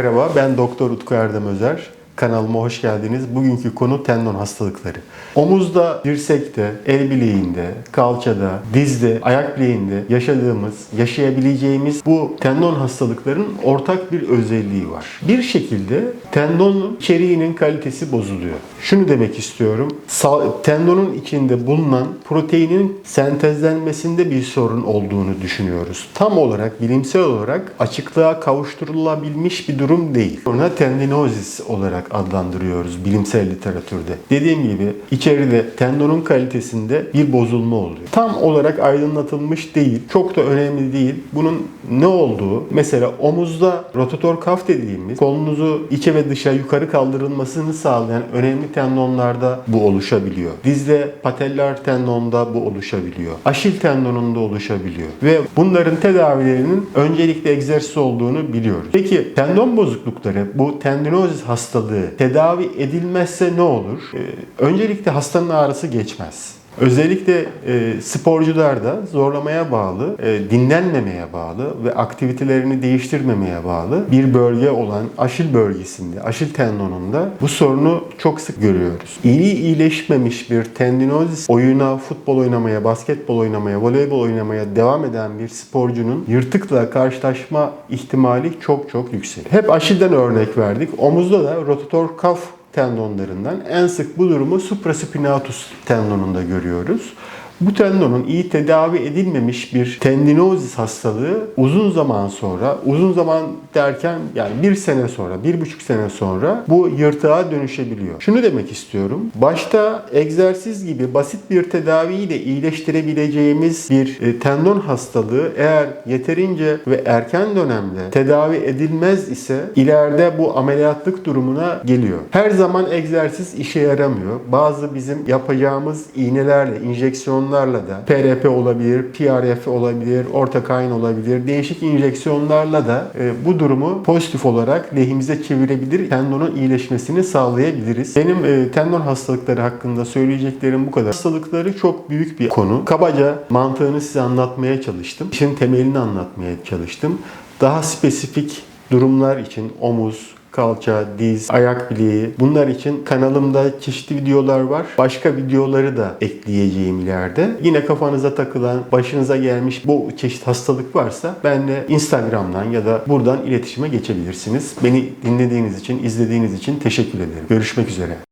Merhaba, ben Doktor Utku Erdem Özer. Kanalıma hoş geldiniz. Bugünkü konu tendon hastalıkları. Omuzda, dirsekte, el bileğinde, kalçada, dizde, ayak bileğinde yaşadığımız, yaşayabileceğimiz bu tendon hastalıklarının ortak bir özelliği var. Bir şekilde tendonun içeriğinin kalitesi bozuluyor. Şunu demek istiyorum. Tendonun içinde bulunan proteinin sentezlenmesinde bir sorun olduğunu düşünüyoruz. Tam olarak bilimsel olarak açıklığa kavuşturulabilmiş bir durum değil. Ona tendinozis olarak adlandırıyoruz bilimsel literatürde. Dediğim gibi içeride tendonun kalitesinde bir bozulma oluyor. Tam olarak aydınlatılmış değil. Çok da önemli değil. Bunun ne olduğu mesela omuzda rotator kaf dediğimiz kolunuzu içe ve dışa yukarı kaldırılmasını sağlayan önemli tendonlarda bu oluşabiliyor. Dizde patellar tendonda bu oluşabiliyor. Aşil tendonunda oluşabiliyor. Ve bunların tedavilerinin öncelikle egzersiz olduğunu biliyoruz. Peki tendon bozuklukları bu tendinozis hastalığı tedavi edilmezse ne olur? Ee, öncelikle hastanın ağrısı geçmez. Özellikle e, sporcularda zorlamaya bağlı, e, dinlenmemeye bağlı ve aktivitelerini değiştirmemeye bağlı bir bölge olan aşil bölgesinde, aşil tendonunda bu sorunu çok sık görüyoruz. İyi iyileşmemiş bir tendinozis oyuna, futbol oynamaya, basketbol oynamaya, voleybol oynamaya devam eden bir sporcunun yırtıkla karşılaşma ihtimali çok çok yüksek. Hep aşilden örnek verdik. Omuzda da rotator kaf tendonlarından en sık bu durumu supraspinatus tendonunda görüyoruz. Bu tendonun iyi tedavi edilmemiş bir tendinozis hastalığı uzun zaman sonra, uzun zaman derken yani bir sene sonra, bir buçuk sene sonra bu yırtığa dönüşebiliyor. Şunu demek istiyorum. Başta egzersiz gibi basit bir tedaviyle iyileştirebileceğimiz bir e, tendon hastalığı eğer yeterince ve erken dönemde tedavi edilmez ise ileride bu ameliyatlık durumuna geliyor. Her zaman egzersiz işe yaramıyor. Bazı bizim yapacağımız iğnelerle, enjeksiyonlarla da PRP olabilir, PRF olabilir, ortakain olabilir, değişik enjeksiyonlarla da e, bu durumu pozitif olarak lehimize çevirebilir, tendonun iyileşmesini sağlayabiliriz. Benim e, tendon hastalıkları hakkında söyleyeceklerim bu kadar. Hastalıkları çok büyük bir konu. Kabaca mantığını size anlatmaya çalıştım. İşin temelini anlatmaya çalıştım. Daha spesifik durumlar için omuz, kalça, diz, ayak bileği bunlar için kanalımda çeşitli videolar var. Başka videoları da ekleyeceğim ileride. Yine kafanıza takılan, başınıza gelmiş bu çeşit hastalık varsa benle Instagram'dan ya da buradan iletişime geçebilirsiniz. Beni dinlediğiniz için, izlediğiniz için teşekkür ederim. Görüşmek üzere.